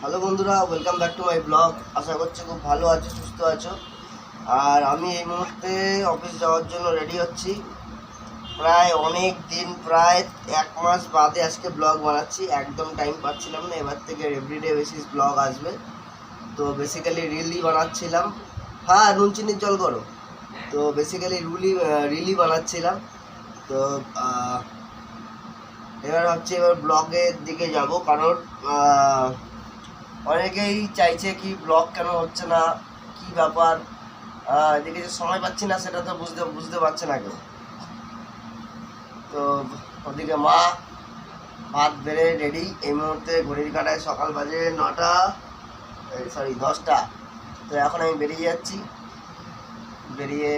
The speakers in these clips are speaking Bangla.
হ্যালো বন্ধুরা welcome back to my blog আশা করছি খুব ভালো আছো, সুস্থ আছো। আর আমি এই মুহূর্তে অফিস যাওয়ার জন্য রেডি হচ্ছি। প্রায় অনেক দিন, প্রায় এক মাস বাদে আজকে ব্লগ বানাচ্ছি। একদম টাইম পাচ্ছিলাম না, এবার থেকে এভরিডে বেসিস ব্লগ আসবে। তো বেসিক্যালি রিলই বানাচ্ছিলাম। হ্যাঁ নুন চিনির জল করো তো বেসিক্যালি রুলি রিলি বানাচ্ছিলাম। তো এবার ভাবছি এবার ব্লগের দিকে যাব, কারণ অনেকেই চাইছে কি ব্লগ কেন হচ্ছে না, কি ব্যাপার এদিকে যে সময় পাচ্ছি না সেটা তো বুঝতে বুঝতে পারছে না কেউ। তো ওদিকে মা, ভাত বেড়ে রেডি এই মুহূর্তে ঘড়ির কাটায় সকাল বাজে নটা সরি দশটা। তো এখন আমি বেরিয়ে যাচ্ছি। বেরিয়ে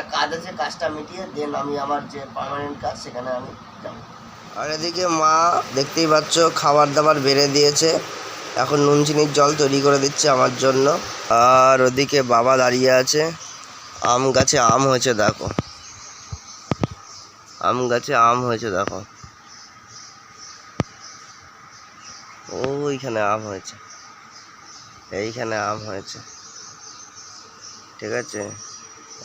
একটা কাজ আছে, কাজটা মিটিয়ে দেন আমি আমার যে পার্মানেন্ট কাজ সেখানে আমি আর এদিকে মা, দেখতেই পাচ্ছ খাবার দাবার বেড়ে দিয়েছে। এখন নুন চিনির জল তৈরি করে দিচ্ছে আমার জন্য। আর ওদিকে বাবা দাঁড়িয়ে আছে। আম গাছে আম হয়েছে, দেখো। আম গাছে আম হয়েছে, দেখো। ওইখানে আম হয়েছে। এইখানে আম হয়েছে। ঠিক আছে?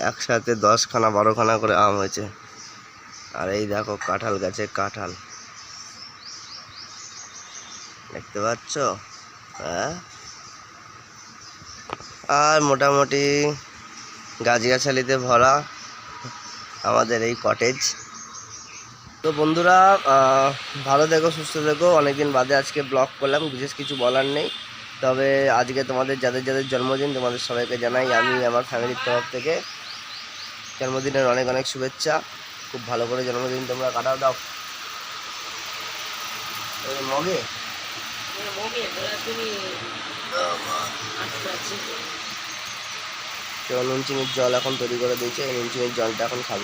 একসাথে দশখানা, বারোখানা করে আম হয়েছে। আর এই দেখো কাঁঠাল গাছে কাঁঠাল। দেখতে পাচ্ছ? হ্যাঁ? আর মোটামুটি গাছগাছালিতে ভরা আমাদের এই কটেজ তো বন্ধুরা ভালো থেকো, সুস্থ থেকো। অনেকদিন বাদে আজকে ব্লগ করলাম, বিশেষ কিছু বলার নেই। তবে আজকে তোমাদের, যাদের যাদের জন্মদিন, তোমাদের সবাইকে জানাই, আমি, আমার ফ্যামিলির তরফ থেকে জন্মদিনের অনেক অনেক শুভেচ্ছা। খুব ভালো করে জন্মদিন তোমরা কাটাও দাও। মগে? তো নুন চিনির জল এখন তৈরি করে দিয়েছে নুন চিনির জলটা এখন খাব।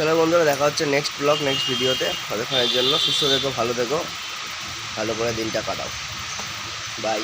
চলো বন্ধুরা দেখা হচ্ছে নেক্সট ব্লগ নেক্সট ভিডিওতে। ততক্ষণের জন্য সুস্থ থেকো, ভালো থেকো, ভালো করে দিনটা কাটাও। বাই